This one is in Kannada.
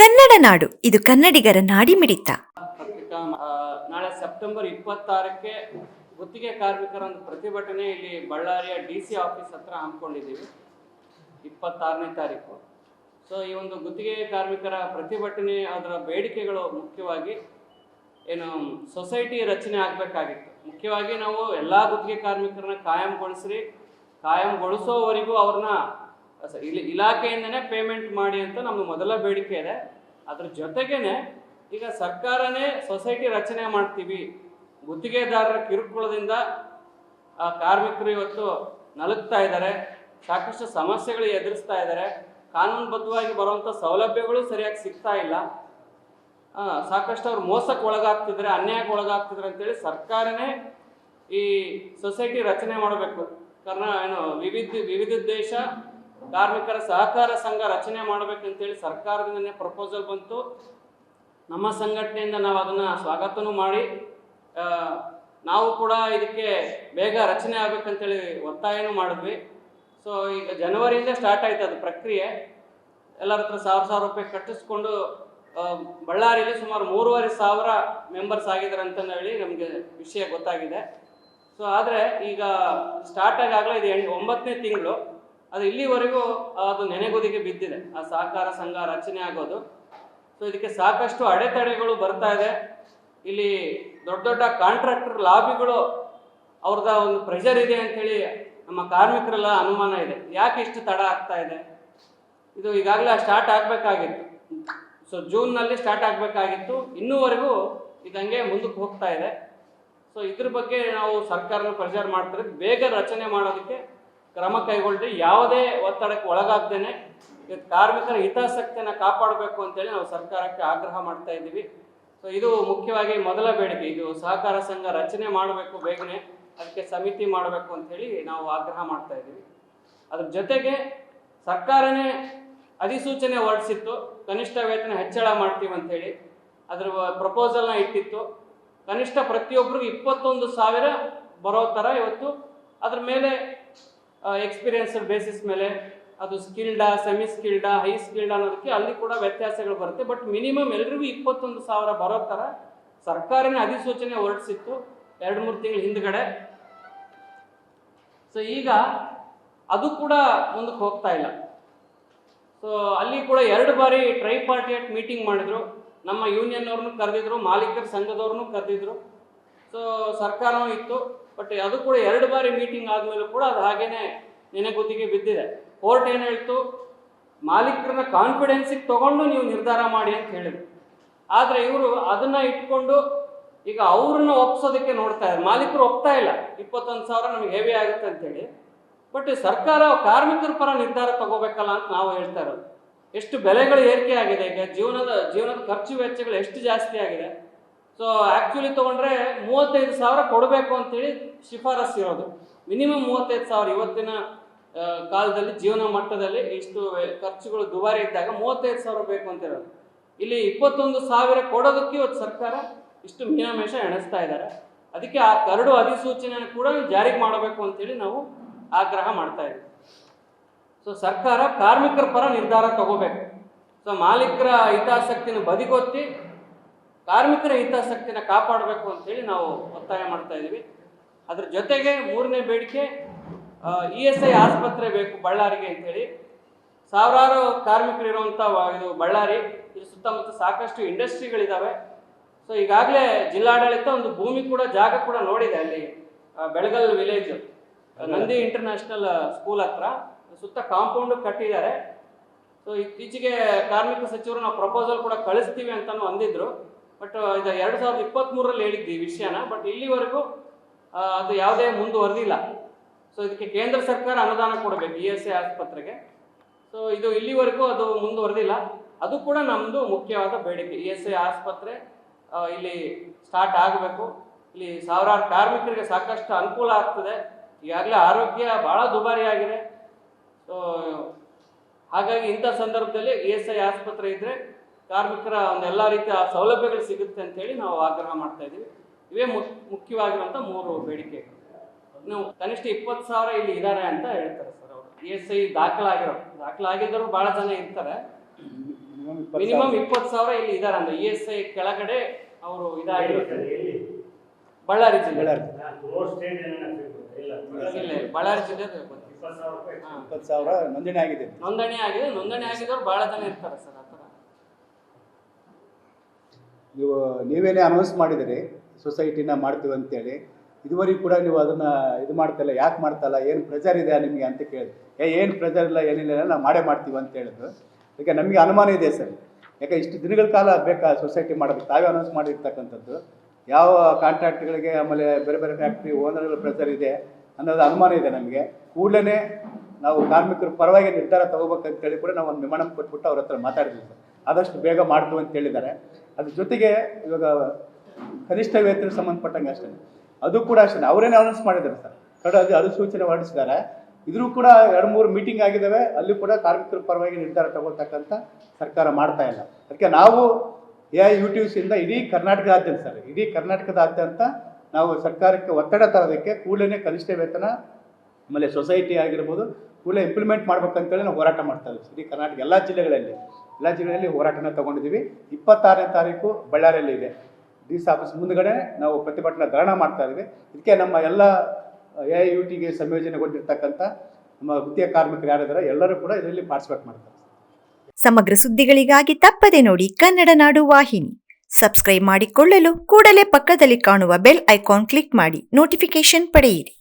ಕನ್ನಡ ನಾಡು, ಇದು ಕನ್ನಡಿಗರ ನಾಡಿ ಮಿಡಿತ ನಾಳೆ ಸೆಪ್ಟೆಂಬರ್ ಇಪ್ಪತ್ತಾರಕ್ಕೆ ಗುತ್ತಿಗೆ ಕಾರ್ಮಿಕರ ಒಂದು ಪ್ರತಿಭಟನೆ ಇಲ್ಲಿ ಬಳ್ಳಾರಿಯ ಡಿ ಸಿ ಆಫೀಸ್ ಹತ್ರ ಹಮ್ಮಿಕೊಂಡಿದ್ದೀವಿ, ಇಪ್ಪತ್ತಾರನೇ ತಾರೀಕು. ಸೊ ಈ ಒಂದು ಗುತ್ತಿಗೆ ಕಾರ್ಮಿಕರ ಪ್ರತಿಭಟನೆ, ಅದರ ಬೇಡಿಕೆಗಳು ಮುಖ್ಯವಾಗಿ ಏನು ಸೊಸೈಟಿ ರಚನೆ ಆಗಬೇಕಾಗಿತ್ತು. ಮುಖ್ಯವಾಗಿ ನಾವು ಎಲ್ಲ ಗುತ್ತಿಗೆ ಕಾರ್ಮಿಕರನ್ನ ಕಾಯಂಗೊಳಿಸ್ರಿ, ಕಾಯಂಗೊಳಿಸೋವರೆಗೂ ಅವ್ರನ್ನ ಇಲ್ಲಿ ಇಲಾಖೆಯಿಂದನೇ ಪೇಮೆಂಟ್ ಮಾಡಿ ಅಂತ ನಮ್ಮ ಮೊದಲ ಬೇಡಿಕೆ ಇದೆ. ಅದ್ರ ಜೊತೆಗೇನೆ ಈಗ ಸರ್ಕಾರನೇ ಸೊಸೈಟಿ ರಚನೆ ಮಾಡ್ತೀವಿ. ಗುತ್ತಿಗೆದಾರರ ಕಿರುಕುಳದಿಂದ ಆ ಕಾರ್ಮಿಕರು ಇವತ್ತು ನಲುಗ್ತಾ ಇದ್ದಾರೆ. ಸಾಕಷ್ಟು ಸಮಸ್ಯೆಗಳು ಎದುರಿಸ್ತಾ ಇದ್ದಾರೆ. ಕಾನೂನುಬದ್ಧವಾಗಿ ಬರುವಂಥ ಸೌಲಭ್ಯಗಳು ಸರಿಯಾಗಿ ಸಿಗ್ತಾ ಇಲ್ಲ. ಸಾಕಷ್ಟು ಅವ್ರು ಮೋಸಕ್ಕೆ ಒಳಗಾಗ್ತಿದ್ರೆ ಅನ್ಯಾಯಕ್ಕೆ ಒಳಗಾಗ್ತಿದ್ರೆ ಅಂತೇಳಿ ಸರ್ಕಾರನೇ ಈ ಸೊಸೈಟಿ ರಚನೆ ಮಾಡಬೇಕು. ಕಾರಣ ಏನು, ವಿವಿಧ ವಿವಿಧ ದೇಶ ಕಾರ್ಮಿಕರ ಸಹಕಾರ ಸಂಘ ರಚನೆ ಮಾಡಬೇಕಂತೇಳಿ ಸರ್ಕಾರದಿಂದನೇ ಪ್ರಪೋಸಲ್ ಬಂತು. ನಮ್ಮ ಸಂಘಟನೆಯಿಂದ ನಾವು ಅದನ್ನು ಸ್ವಾಗತನೂ ಮಾಡಿ ನಾವು ಕೂಡ ಇದಕ್ಕೆ ಬೇಗ ರಚನೆ ಆಗ್ಬೇಕಂತೇಳಿ ಒತ್ತಾಯನೂ ಮಾಡಿದ್ವಿ. ಸೊ ಈಗ ಜನವರಿಯಿಂದ ಸ್ಟಾರ್ಟ್ ಆಯ್ತು ಅದು ಪ್ರಕ್ರಿಯೆ. ಎಲ್ಲರ ಹತ್ರ ಸಾವಿರ ಸಾವಿರ ರೂಪಾಯಿ ಕಟ್ಟಿಸ್ಕೊಂಡು ಬಳ್ಳಾರಿಯಲ್ಲಿ ಸುಮಾರು ಮೂರುವರೆ ಸಾವಿರ ಮೆಂಬರ್ಸ್ ಆಗಿದ್ದಾರೆ ಅಂತ ಹೇಳಿ ನಮಗೆ ವಿಷಯ ಗೊತ್ತಾಗಿದೆ. ಸೊ ಆದರೆ ಈಗ ಸ್ಟಾರ್ಟ್ ಆಗಾಗಲೇ ಇದು ಎಂಟು, ಒಂಬತ್ತನೇ ತಿಂಗಳು. ಅದು ಇಲ್ಲಿವರೆಗೂ ಅದು ನೆನೆಗುದಿಗೆ ಬಿದ್ದಿದೆ. ಆ ಸಹಕಾರ ಸಂಘ ರಚನೆ ಆಗೋದು. ಸೊ ಇದಕ್ಕೆ ಸಾಕಷ್ಟು ಅಡೆತಡೆಗಳು ಬರ್ತಾ ಇದೆ. ಇಲ್ಲಿ ದೊಡ್ಡ ದೊಡ್ಡ ಕಾಂಟ್ರಾಕ್ಟರ್ ಲಾಬಿಗಳು ಅವ್ರದ ಒಂದು ಪ್ರೆಷರ್ ಇದೆ ಅಂತೇಳಿ ನಮ್ಮ ಕಾರ್ಮಿಕರೆಲ್ಲ ಅನುಮಾನ ಇದೆ. ಯಾಕೆ ಇಷ್ಟು ತಡ ಆಗ್ತಾ ಇದೆ? ಇದು ಈಗಾಗಲೇ ಸ್ಟಾರ್ಟ್ ಆಗಬೇಕಾಗಿತ್ತು. ಸೊ ಜೂನ್ನಲ್ಲಿ ಸ್ಟಾರ್ಟ್ ಆಗಬೇಕಾಗಿತ್ತು. ಇನ್ನೂವರೆಗೂ ಇದು ಹಂಗೆ ಮುಂದಕ್ಕೆ ಹೋಗ್ತಾ ಇದೆ. ಸೊ ಇದ್ರ ಬಗ್ಗೆ ನಾವು ಸರ್ಕಾರನ ಪ್ರೆಷರ್ ಮಾಡ್ತಾರೆ ಬೇಗ ರಚನೆ ಮಾಡೋದಕ್ಕೆ ಕ್ರಮ ಕೈಗೊಳ್ಳದೆ ಯಾವುದೇ ಒತ್ತಡಕ್ಕೆ ಒಳಗಾಗ್ದೇನೆ ಕಾರ್ಮಿಕರ ಹಿತಾಸಕ್ತಿಯನ್ನು ಕಾಪಾಡಬೇಕು ಅಂತೇಳಿ ನಾವು ಸರ್ಕಾರಕ್ಕೆ ಆಗ್ರಹ ಮಾಡ್ತಾ ಇದ್ದೀವಿ. ಸೊ ಇದು ಮುಖ್ಯವಾಗಿ ಮೊದಲ ಬೇಡಿಕೆ, ಇದು ಸಹಕಾರ ಸಂಘ ರಚನೆ ಮಾಡಬೇಕು ಬೇಗನೆ, ಅದಕ್ಕೆ ಸಮಿತಿ ಮಾಡಬೇಕು ಅಂತೇಳಿ ನಾವು ಆಗ್ರಹ ಮಾಡ್ತಾ ಇದ್ದೀವಿ. ಅದ್ರ ಜೊತೆಗೆ ಸರ್ಕಾರನೇ ಅಧಿಸೂಚನೆ ಹೊರಡಿಸಿತ್ತು, ಕನಿಷ್ಠ ವೇತನ ಹೆಚ್ಚಳ ಮಾಡ್ತೀವಿ ಅಂತೇಳಿ. ಅದ್ರ ಪ್ರಪೋಸಲ್ನ ಇಟ್ಟಿತ್ತು. ಕನಿಷ್ಠ ಪ್ರತಿಯೊಬ್ಬರಿಗೂ ಇಪ್ಪತ್ತೊಂದು ಸಾವಿರ ಬರೋ ಥರ ಇವತ್ತು. ಅದ್ರ ಮೇಲೆ ಎಕ್ಸ್ಪೀರಿಯನ್ಸ್ ಬೇಸಿಸ್ ಮೇಲೆ, ಅದು ಸ್ಕಿಲ್ಡಾ ಸೆಮಿ ಸ್ಕಿಲ್ಡಾ ಹೈ ಸ್ಕಿಲ್ಡ್ ಅನ್ನೋದಕ್ಕೆ ಅಲ್ಲಿ ಕೂಡ ವ್ಯತ್ಯಾಸಗಳು ಬರುತ್ತೆ. ಬಟ್ ಮಿನಿಮಮ್ ಎಲ್ರಿಗೂ ಇಪ್ಪತ್ತೊಂದು ಸಾವಿರ ಬರೋ ಥರ ಸರ್ಕಾರನೇ ಅಧಿಸೂಚನೆ ಹೊರಡಿಸಿತ್ತು ಎರಡು ಮೂರು ತಿಂಗಳ ಹಿಂದ್ಗಡೆ. ಸೊ ಈಗ ಅದು ಕೂಡ ಮುಂದಕ್ಕೆ ಹೋಗ್ತಾ ಇಲ್ಲ. ಸೊ ಅಲ್ಲಿ ಕೂಡ ಎರಡು ಬಾರಿ ಟ್ರೈ ಪಾರ್ಟಿಯೇಟ್ ಮೀಟಿಂಗ್ ಮಾಡಿದ್ರು. ನಮ್ಮ ಯೂನಿಯನ್ ಅವ್ರನ್ನೂ ಕರೆದಿದ್ರು, ಮಾಲೀಕರ ಸಂಘದವ್ರನ್ನೂ ಕರೆದಿದ್ರು. ಸೊ ಸರ್ಕಾರವೂ ಇತ್ತು. ಬಟ್ ಅದು ಕೂಡ ಎರಡು ಬಾರಿ ಮೀಟಿಂಗ್ ಆದಮೇಲೂ ಕೂಡ ಅದು ಹಾಗೇನೆ ನೆನೆಗುದಿಗೆ ಬಿದ್ದಿದೆ. ಕೋರ್ಟ್ ಏನು ಹೇಳ್ತು? ಮಾಲೀಕರನ್ನ ಕಾನ್ಫಿಡೆನ್ಸಿಗೆ ತಗೊಂಡು ನೀವು ನಿರ್ಧಾರ ಮಾಡಿ ಅಂತ ಹೇಳಿದ್ರು. ಆದರೆ ಇವರು ಅದನ್ನ ಇಟ್ಕೊಂಡು ಈಗ ಅವ್ರನ್ನ ಒಪ್ಸೋದಕ್ಕೆ ನೋಡ್ತಾ ಇದ್ದಾರೆ. ಮಾಲೀಕರು ಒಪ್ತಾ ಇಲ್ಲ. ಇಪ್ಪತ್ತೊಂದು ಸಾವಿರ ನಮಗೆ ಹೆವಿ ಆಗುತ್ತೆ ಅಂತೇಳಿ ಬಟ್ ಸರ್ಕಾರ ಕಾರ್ಮಿಕರ ಪರ ನಿರ್ಧಾರ ತಗೋಬೇಕಲ್ಲ ಅಂತ ನಾವು ಹೇಳ್ತಾ ಇರೋದು. ಎಷ್ಟು ಬೆಲೆಗಳು ಏರಿಕೆ ಆಗಿದೆ ಈಗ. ಜೀವನದ ಜೀವನದ ಖರ್ಚು ವೆಚ್ಚಗಳು ಎಷ್ಟು ಜಾಸ್ತಿ ಆಗಿದೆ. ಸೊ ಆ್ಯಕ್ಚುಲಿ ತೊಗೊಂಡ್ರೆ ಮೂವತ್ತೈದು ಸಾವಿರ ಕೊಡಬೇಕು ಅಂತೇಳಿ ಶಿಫಾರಸ್ ಇರೋದು. ಮಿನಿಮಮ್ ಮೂವತ್ತೈದು ಸಾವಿರ ಇವತ್ತಿನ ಕಾಲದಲ್ಲಿ, ಜೀವನ ಮಟ್ಟದಲ್ಲಿ ಇಷ್ಟು ಖರ್ಚುಗಳು ದುಬಾರಿ ಇದ್ದಾಗ ಮೂವತ್ತೈದು ಸಾವಿರ ಬೇಕು ಅಂತ ಇರೋದು. ಇಲ್ಲಿ ಇಪ್ಪತ್ತೊಂದು ಸಾವಿರ ಕೊಡೋದಕ್ಕೆ ಇವತ್ತು ಸರ್ಕಾರ ಇಷ್ಟು ಮೀನಾಮೇಷ ಎಣಿಸ್ತಾ ಇದ್ದಾರೆ. ಅದಕ್ಕೆ ಆ ಕರಡು ಅಧಿಸೂಚನೆ ಕೂಡ ಜಾರಿಗೆ ಮಾಡಬೇಕು ಅಂತೇಳಿ ನಾವು ಆಗ್ರಹ ಮಾಡ್ತಾ ಇದ್ದೀವಿ. ಸೊ ಸರ್ಕಾರ ಕಾರ್ಮಿಕರ ಪರ ನಿರ್ಧಾರ ತಗೋಬೇಕು. ಸೊ ಮಾಲೀಕರ ಹಿತಾಸಕ್ತಿನ ಬದಿಗೊತ್ತಿ ಕಾರ್ಮಿಕರ ಹಿತಾಸಕ್ತಿನ ಕಾಪಾಡಬೇಕು ಅಂತೇಳಿ ನಾವು ಒತ್ತಾಯ ಮಾಡ್ತಾ ಇದ್ದೀವಿ. ಅದ್ರ ಜೊತೆಗೆ ಮೂರನೇ ಬೇಡಿಕೆ ಇ ಎಸ್ ಐ ಆಸ್ಪತ್ರೆ ಬೇಕು, ಬಳ್ಳಾರಿಗೆ ಅಂತೇಳಿ. ಸಾವಿರಾರು ಕಾರ್ಮಿಕರು ಇರುವಂಥ ಇದು ಬಳ್ಳಾರಿ. ಇದ್ರ ಸುತ್ತಮುತ್ತ ಸಾಕಷ್ಟು ಇಂಡಸ್ಟ್ರಿಗಳಿದ್ದಾವೆ ಸೊ ಈಗಾಗಲೇ ಜಿಲ್ಲಾಡಳಿತ ಒಂದು ಭೂಮಿ ಕೂಡ, ಜಾಗ ಕೂಡ ನೋಡಿದೆ ಅಲ್ಲಿ Belagal village Nandi international school ಹತ್ರ. ಸುತ್ತ ಕಾಂಪೌಂಡ್ ಕಟ್ಟಿದ್ದಾರೆ. ಸೊ ಇತ್ತೀಚೆಗೆ ಕಾರ್ಮಿಕ ಸಚಿವರು ನಾವು ಪ್ರಪೋಸಲ್ ಕೂಡ ಕಳಿಸ್ತೀವಿ ಅಂತಾನು ಅಂದಿದ್ರು. ಬಟ್ ಇದು ಎರಡು ಸಾವಿರದ ಇಪ್ಪತ್ತ್ಮೂರರಲ್ಲಿ ಹೇಳಿದ್ವಿ ಈ ವಿಷಯನ ಬಟ್ ಇಲ್ಲಿವರೆಗೂ ಅದು ಯಾವುದೇ ಮುಂದುವರೆದಿಲ್ಲ. ಸೊ ಇದಕ್ಕೆ ಕೇಂದ್ರ ಸರ್ಕಾರ ಅನುದಾನ ಕೊಡಬೇಕು, ಇ ಎಸ್ ಎ ಆಸ್ಪತ್ರೆಗೆ. ಸೊ ಇದು ಇಲ್ಲಿವರೆಗೂ ಅದು ಮುಂದುವರೆದಿಲ್ಲ. ಅದು ಕೂಡ ನಮ್ಮದು ಮುಖ್ಯವಾದ ಬೇಡಿಕೆ. ಇ ಎಸ್ ಎ ಆಸ್ಪತ್ರೆ ಇಲ್ಲಿ ಸ್ಟಾರ್ಟ್ ಆಗಬೇಕು. ಇಲ್ಲಿ ಸಾವಿರಾರು ಕಾರ್ಮಿಕರಿಗೆ ಸಾಕಷ್ಟು ಅನುಕೂಲ ಆಗ್ತದೆ. ಈಗಾಗಲೇ ಆರೋಗ್ಯ ಭಾಳ ದುಬಾರಿಯಾಗಿದೆ. ಸೊ ಹಾಗಾಗಿ ಇಂಥ ಸಂದರ್ಭದಲ್ಲಿ ಇ ಎಸ್ ಐ ಆಸ್ಪತ್ರೆ ಇದ್ದರೆ ಕಾರ್ಮಿಕರ ಒಂದು ಎಲ್ಲ ರೀತಿಯ ಸೌಲಭ್ಯಗಳು ಸಿಗುತ್ತೆ ಅಂತೇಳಿ ನಾವು ಆಗ್ರಹ ಮಾಡ್ತಾ ಇದ್ದೀವಿ. ಇವೇ ಮುಖ್ಯ ಮುಖ್ಯವಾಗಿರುವಂಥ ಮೂರು ಬೇಡಿಕೆ ನೀವು ಕನಿಷ್ಠ ಇಪ್ಪತ್ತು ಸಾವಿರ ಇಲ್ಲಿ ಇದ್ದಾರೆ ಅಂತ ಹೇಳ್ತಾರೆ ಸರ್ ಅವರು. ಇ ಎಸ್ ಐ ದಾಖಲಾಗಿರೋ ದಾಖಲಾಗಿದ್ದರು ಭಾಳ ಜನ ಇರ್ತಾರೆ. ಮಿನಿಮಮ್ ಇಪ್ಪತ್ತು ಸಾವಿರ. ಇಲ್ಲಿ ಇದಾರೆ ಅಂದ್ರೆ ಇ ಎಸ್ ಐ ಕೆಳಗಡೆ ಅವರು ಇದಾಗಿರುತ್ತೆ ಬಳ್ಳಾರಿ ಜಿಲ್ಲೆ. ಇಲ್ಲ. ಬಳ್ಳಾರಿ ಜಿಲ್ಲೆ ಇಪ್ಪತ್ತು ಸಾವಿರ ನೋಂದಣಿ ಆಗಿದೆ. ನೋಂದಣಿ ಆಗಿದೆ ನೋಂದಣಿ ಆಗಿದವ್ರು ಭಾಳ ಜನ ಇರ್ತಾರೆ ಸರ್ ನೀವು, ನೀವೇನೇ ಅನೌನ್ಸ್ ಮಾಡಿದಿರಿ ಸೊಸೈಟಿನ ಮಾಡ್ತೀವಿ ಅಂತೇಳಿ, ಇದುವರೆಗೂ ಕೂಡ ನೀವು ಅದನ್ನು ಇದು ಮಾಡ್ತಾಯಿಲ್ಲ ಯಾಕೆ ಮಾಡ್ತಾಯಿಲ್ಲ ಏನು ಪ್ರೆಜರ್ ಇದೆ ನಿಮಗೆ ಅಂತ ಕೇಳಿದೆ ಏ, ಏನು ಪ್ರೆಜರ್ ಇಲ್ಲ, ಏನಿಲ್ಲ ನಾವು ಮಾಡೇ ಮಾಡ್ತೀವಿ ಅಂತ ಹೇಳಿದ್ರು. ಯಾಕೆ ನಮಗೆ ಅನುಮಾನ ಇದೆ ಸರ್. ಯಾಕೆ ಇಷ್ಟು ದಿನಗಳ ಕಾಲ ಬೇಕಾ ಸೊಸೈಟಿ ಮಾಡೋದಕ್ಕೆ? ತಾವೇ ಅನೌನ್ಸ್ ಮಾಡಿರ್ತಕ್ಕಂಥದ್ದು. ಯಾವ ಕಾಂಟ್ರಾಕ್ಟ್ಗಳಿಗೆ ಆಮೇಲೆ ಬೇರೆ ಬೇರೆ ಫ್ಯಾಕ್ಟ್ರಿ ಓನರ್ಗಳ ಪ್ರೆಜರ್ ಇದೆ ಅನ್ನೋದು ಅನುಮಾನ ಇದೆ ನಮಗೆ. ಕೂಡಲೇ ನಾವು ಕಾರ್ಮಿಕರ ಪರವಾಗಿ ನಿರ್ಧಾರ ತಗೋಬೇಕಂತೇಳಿ ಕೂಡ ನಾವು ಒಂದು ಮೆಮಣಮ್ ಕೊಟ್ಬಿಟ್ಟು ಅವ್ರ ಹತ್ರ ಮಾತಾಡಿದ್ವಿ ಸರ್. ಆದಷ್ಟು ಬೇಗ ಮಾಡ್ತು ಅಂತ ಹೇಳಿದ್ದಾರೆ. ಅದ್ರ ಜೊತೆಗೆ ಇವಾಗ ಕನಿಷ್ಠ ವೇತನ ಸಂಬಂಧಪಟ್ಟಂಗೆ ಅಷ್ಟೇ. ಅದು ಕೂಡ ಅಷ್ಟೇ. ಅವರೇನೆ ಅನೌನ್ಸ್ ಮಾಡಿದ್ದಾರೆ ಸರ್. ಕಡೆ ಅದು ಅಧಿಸೂಚನೆ ಹೊರಡಿಸಿದ್ದಾರೆ. ಇದ್ರೂ ಕೂಡ ಎರಡು ಮೂರು ಮೀಟಿಂಗ್ ಆಗಿದ್ದಾವೆ. ಅಲ್ಲಿ ಕೂಡ ಕಾರ್ಮಿಕರ ಪರವಾಗಿ ನಿರ್ಧಾರ ತಗೊಳ್ತಕ್ಕಂಥ ಸರ್ಕಾರ ಮಾಡ್ತಾ ಇಲ್ಲ. ಅದಕ್ಕೆ ನಾವು ಎ ಐ, ಯು ಟಿ ಸಿಯಿಂದ ಇಡೀ ಕರ್ನಾಟಕದಾದ್ಯಂತ ಸರ್, ಇಡೀ ಕರ್ನಾಟಕದಾದ್ಯಂತ ನಾವು ಸರ್ಕಾರಕ್ಕೆ ಒತ್ತಡ ತರೋದಕ್ಕೆ ಕೂಡಲೇ ಕನಿಷ್ಠ ವೇತನ ಆಮೇಲೆ ಸೊಸೈಟಿ ಆಗಿರ್ಬೋದು, ಕೂಡಲೇ ಇಂಪ್ಲಿಮೆಂಟ್ ಮಾಡ್ಬೇಕಂತೇಳಿ ನಾವು ಹೋರಾಟ ಮಾಡ್ತಾ ಇದ್ದೀವಿ ಇಡೀ ಕರ್ನಾಟಕ, ಎಲ್ಲ ಜಿಲ್ಲೆಗಳಲ್ಲಿ. ಎಲ್ಲ ಜಿಲ್ಲೆಯಲ್ಲಿ ಹೋರಾಟನ ತಗೊಂಡಿದ್ದೀವಿ. ಇಪ್ಪತ್ತಾರನೇ ತಾರೀಕು ಬಳ್ಳಾರಿಯಲ್ಲಿ ಇದೆ. ಡಿ ಸಿ ಆಫೀಸ್ ಮುಂದಗಡೆ ನಾವು ಪ್ರತಿಭಟನಾ ಧರಣ ಮಾಡ್ತಾ ಇದ್ದೀವಿ. ಇದಕ್ಕೆ ನಮ್ಮ ಎಲ್ಲ, ಎ ಐ ಯು ಟಿಗೆ ಸಂಯೋಜನೆಗೊಂಡಿರ್ತಕ್ಕಂಥ ನಮ್ಮ ವೃತ್ತಿಯ ಕಾರ್ಮಿಕರು ಯಾರಿದ್ದಾರೆ ಎಲ್ಲರೂ ಕೂಡ ಇದರಲ್ಲಿ ಪಾರ್ಟಿಸಿಪೇಟ್ ಮಾಡ್ತಾರೆ. ಸಮಗ್ರ ಸುದ್ದಿಗಳಿಗಾಗಿ ತಪ್ಪದೆ ನೋಡಿ ಕನ್ನಡ ನಾಡು ವಾಹಿನಿ. ಸಬ್ಸ್ಕ್ರೈಬ್ ಮಾಡಿಕೊಳ್ಳಲು ಕೂಡಲೇ ಪಕ್ಕದಲ್ಲಿ ಕಾಣುವ ಬೆಲ್ ಐಕಾನ್ ಕ್ಲಿಕ್ ಮಾಡಿ ನೋಟಿಫಿಕೇಶನ್ ಪಡೆಯಿರಿ.